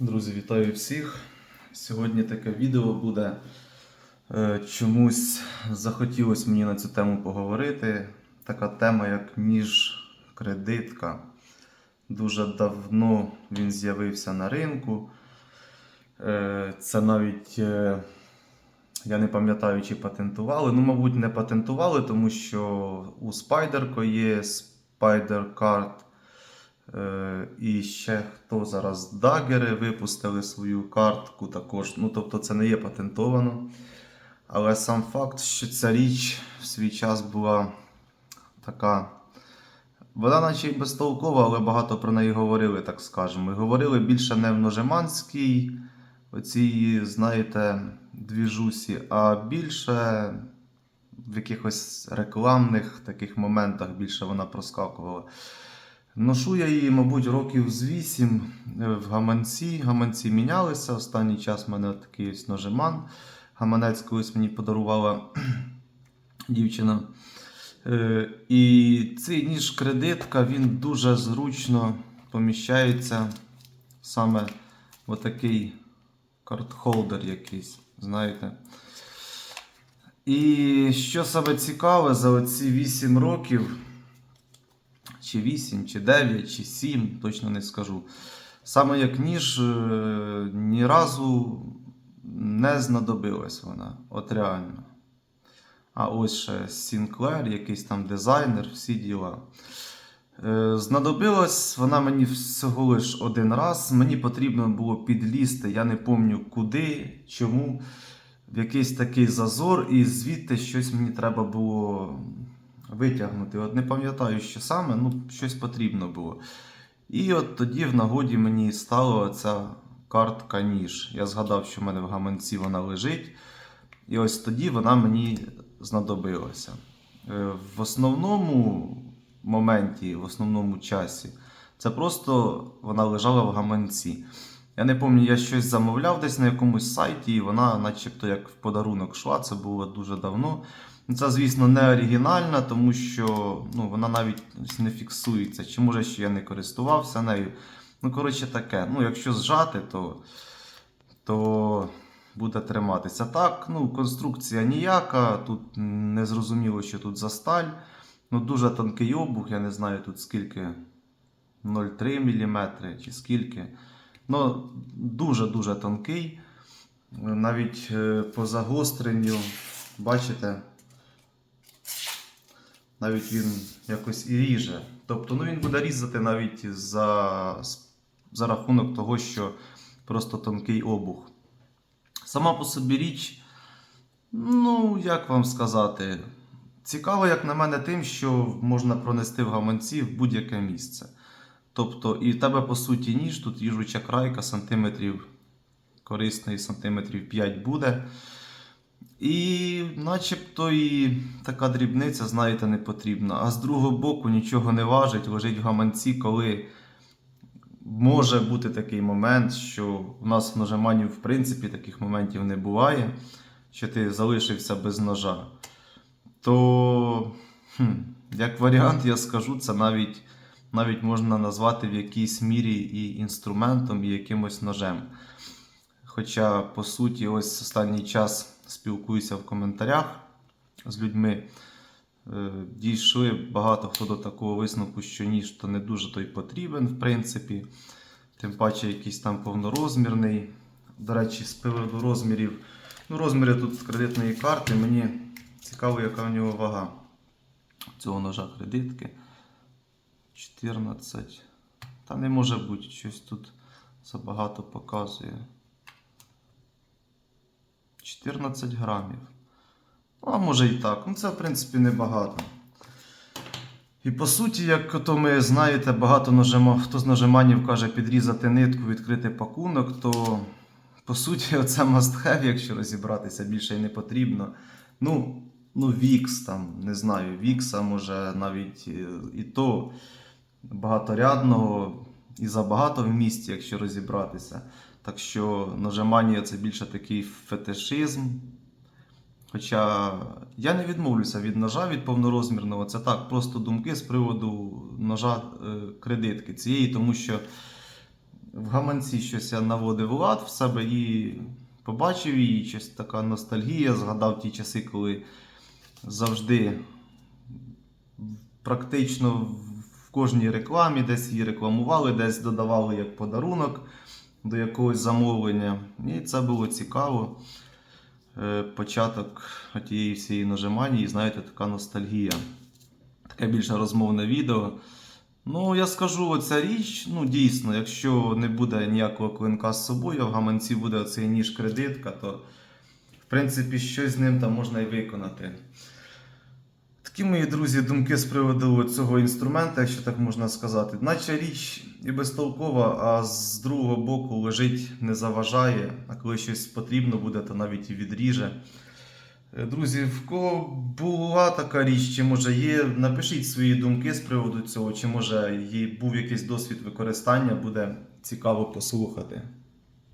Друзі, вітаю всіх. Сьогодні таке відео буде. Е, Чомусь захотілося мені на цю тему поговорити. Така тема, як ніж кредитка. Дуже давно він з'явився на ринку. Е, Це навіть е, я не пам'ятаю, чи патентували. Ну, мабуть, не патентували, тому що у Spyderco є Spider Card. Е, І ще хто зараз дагери випустили свою картку також. Ну, тобто це не є патентовано. Але сам факт, що ця річ в свій час була така. Вона наче й безтолкова, але багато про неї говорили, так скажемо. І говорили більше не в Ножеманській, оцій, знаєте, двіжусі, а більше в якихось рекламних таких моментах більше вона проскакувала. Ношу я її, мабуть, років з 8 в гаманці. Гаманці мінялися. Останній час в мене такий ось ножеман. Гаманець колись мені подарувала дівчина. Е, І цей ніж кредитка, він дуже зручно поміщається саме в отакий картхолдер якийсь, знаєте. І що саме цікаве, за оці 8 років чи 8, чи 9, чи 7, точно не скажу. Саме як ніж, е, ні разу не знадобилась вона. От реально. А ось ще Сінклер, якийсь там дизайнер, всі діла. Е, Знадобилась вона мені всього лиш один раз. Мені потрібно було підлізти, я не пам'ятаю куди, чому. В якийсь такий зазор, і звідти щось мені треба було витягнути. От не пам'ятаю, що саме, ну щось потрібно було. І от тоді в нагоді мені стала ця картка ніж. Я згадав, що в мене в гаманці вона лежить. І ось тоді вона мені знадобилася. Е, В основному моменті, в основному часі, це просто вона лежала в гаманці. Я не пам'ятаю, я щось замовляв десь на якомусь сайті, і вона, начебто, як в подарунок йшла, це було дуже давно. Це, звісно, не оригінальна, тому що ну, вона навіть не фіксується. Чи може, що я не користувався нею. Ну, коротше, таке. Ну, якщо зжати, то, то буде триматися. Так, ну, конструкція ніяка, тут не зрозуміло, що тут за сталь. Ну, дуже тонкий обух, я не знаю тут скільки 0,3 мм чи скільки. Ну, дуже-дуже тонкий. Навіть е, по загостренню, бачите, навіть він якось і ріже. Тобто ну, він буде різати навіть за, за рахунок того, що просто тонкий обух. Сама по собі річ, ну, як вам сказати, цікаво, як на мене, тим, що можна пронести в гаманці в будь-яке місце. Тобто, і в тебе, по суті, ніж, тут їжуча крайка, сантиметрів корисної, сантиметрів 5 буде. І начебто і така дрібниця, знаєте, не потрібна. А з другого боку нічого не важить, лежить в гаманці, коли може бути такий момент, що у нас в ножемані, в принципі, таких моментів не буває, що ти залишився без ножа. То, хм, як варіант, я скажу, це навіть, навіть можна назвати в якійсь мірі і інструментом, і якимось ножем. Хоча, по суті, ось останній час спілкуюся в коментарях з людьми. Е, Дійшли багато хто до такого висновку, що ніж то не дуже той потрібен, в принципі. Тим паче якийсь там повнорозмірний. До речі, з приводу розмірів. Ну, розміри тут кредитної карти. Мені цікаво, яка в нього вага цього ножа кредитки. 14. Та не може бути, щось тут забагато показує. 14 грамів. Ну, а може і так. Ну, це, в принципі, небагато. І по суті, як то ми знаєте, багато нажима, хто з нажиманів каже підрізати нитку, відкрити пакунок, то по суті, оце must have, якщо розібратися, більше й не потрібно. Ну, ну Вікс там, не знаю, Вікса може навіть е, і то багаторядного і забагато в місті, якщо розібратися. Так що нажимання це більше такий фетишизм. Хоча я не відмовлюся від ножа від повнорозмірного. Це так, просто думки з приводу ножа е, кредитки цієї, тому що в гаманці щось я наводив лад в себе і побачив її, щось така ностальгія. Згадав ті часи, коли завжди практично в кожній рекламі десь її рекламували, десь додавали як подарунок до якогось замовлення. І це було цікаво. Е, Початок тієї всієї нажиманії, знаєте, така ностальгія. Таке більше розмовне відео. Ну, я скажу, оця річ, ну дійсно, якщо не буде ніякого клинка з собою, в гаманці буде оцей ніж кредитка, то в принципі щось з ним там можна і виконати. Такі мої друзі, думки з приводу цього інструмента, якщо так можна сказати. Наче річ і безтолкова, а з другого боку лежить, не заважає, а коли щось потрібно буде, то навіть і відріже. Е, Друзі, в кого була така річ, чи може є, напишіть свої думки з приводу цього, чи може є, був якийсь досвід використання, буде цікаво послухати.